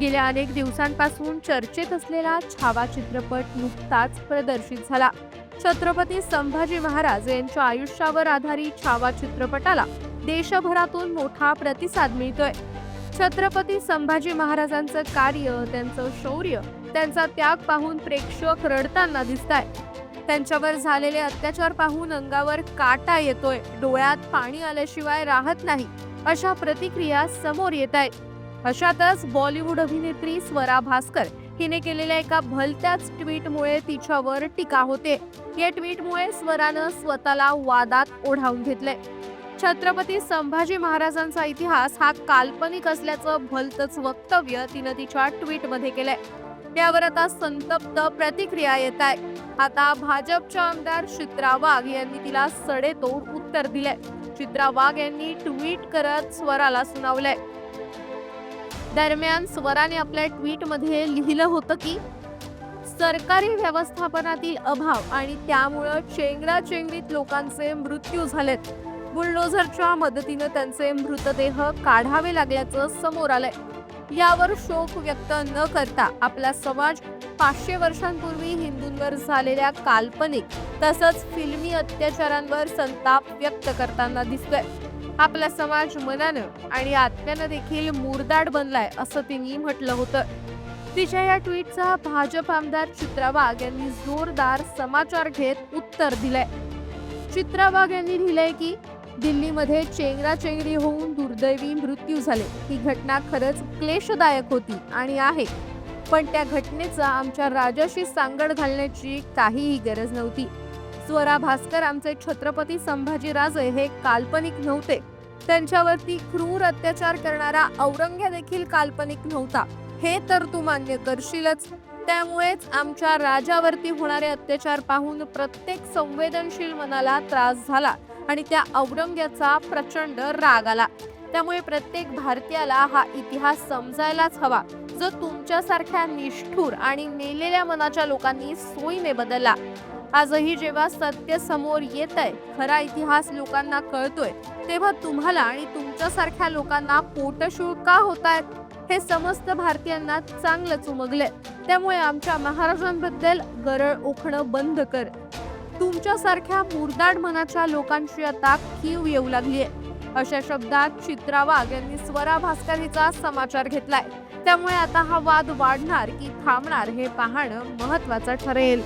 गेल्या अनेक दिवसांपासून चर्चेत असलेला छावा चित्रपट नुकताच प्रदर्शित झाला. छत्रपती संभाजी महाराज यांच्या आयुष्यावर आधारित छावा चित्रपटाला देशभरातून मोठा प्रतिसाद मिळतोय. छत्रपती संभाजी महाराजांचं कार्य त्यांचं शौर्य त्यांचा त्याग पाहून प्रेक्षक रडताना दिसताय. त्यांच्यावर झालेले अत्याचार पाहून अंगावर काटा येतोय. डोळ्यात पाणी आल्याशिवाय राहत नाही. अशा प्रतिक्रिया समोर येत आहेत अशातच बॉलिवूड अभिनेत्री स्वरा भास्कर हिने केलेल्या एका भलत्याच ट्विटमुळे तिच्यावर टीका होते. या ट्विटमुळे स्वरानं स्वतःला वादात ओढावून घेतलंय. छत्रपती संभाजी महाराजांचा इतिहास हा काल्पनिक असल्याचं भलतच वक्तव्य तिनं तिच्या ट्विटमध्ये केलंय. त्यावर आता संतप्त प्रतिक्रिया येत आहे आता भाजपच्या आमदार चित्रा वाघ यांनी तिला सडेतोड उत्तर दिलंय. चित्रा वाघ यांनी ट्विट करत स्वराला सुनावलंय. दरम्यान स्वराने आपल्या ट्विटमध्ये लिहिलं होतं की सरकारी व्यवस्थापनातील अभाव आणि त्यामुळं चेंगराचेंगरीत लोकांचे मृत्यू झालेत. बुलडोझरच्या मदतीनं त्यांचे मृतदेह काढावे लागल्याचं समोर आलंय. यावर शोक व्यक्त न करता आपला समाज पाचशे वर्षांपूर्वी हिंदूंवर झालेल्या काल्पनिक तसंच फिल्मी अत्याचारांवर संताप व्यक्त करताना दिसतोय. आपला समाज मनानं आणि आत्म्यानं देखील मुरदाड बनलाय असं तिने म्हटलं होतं. तिच्या या ट्विटचा भाजप आमदार चित्रा वाघ यांनी जोरदार समाचार घेत उत्तर दिलंय. चित्रा वाघ यांनी लिहिलंय की दिल्लीमध्ये चेंगराचेंगरी होऊन दुर्दैवी मृत्यू झाले. ही घटना खरंच क्लेशदायक होती आणि आहे. पण त्या घटनेचा आमच्या राजाशी सांगड घालण्याची काहीही गरज नव्हती. स्वरा भास्कर आमचे छत्रपती संभाजीराजे हे काल्पनिक नव्हते. त्यांच्यावरती क्रूर अत्याचार करणारा औरंग्या देखील काल्पनिक नव्हता. हे तर तू मान्य करशीलच. त्यामुळेच आमच्या राजावरती होणारे अत्याचार पाहून प्रत्येक संवेदनशील मनाला त्रास झाला आणि त्या औरंग्याचा प्रचंड राग आला. त्यामुळे प्रत्येक भारतीयाला हा इतिहास समजायलाच हवा. जो तुमच्यासारख्या निष्ठूर आणि नेलेल्या मनाच्या लोकांनी सोयीने बदलला. आजही जेव्हा सत्य समोर येत आहे खरा इतिहास लोकांना कळतोय तेव्हा तुम्हाला आणि तुमच्यासारख्या लोकांना पोटशूळ का होत आहेत हे समस्त भारतीयांना चांगलंच उमगले त्यामुळे आमच्या महाराजांबद्दल गरळ ओखणं बंद कर. तुमच्यासारख्या मुरदाड मनाच्या लोकांची आता कीव येऊ लागलीये. अशा शब्दात चित्रा वाघ यांनी स्वरा भास्कर हिचा समाचार घेतलाय. त्यामुळे आता हा वाद वाढणार की थांबणार हे पाहणं महत्वाचं ठरेल.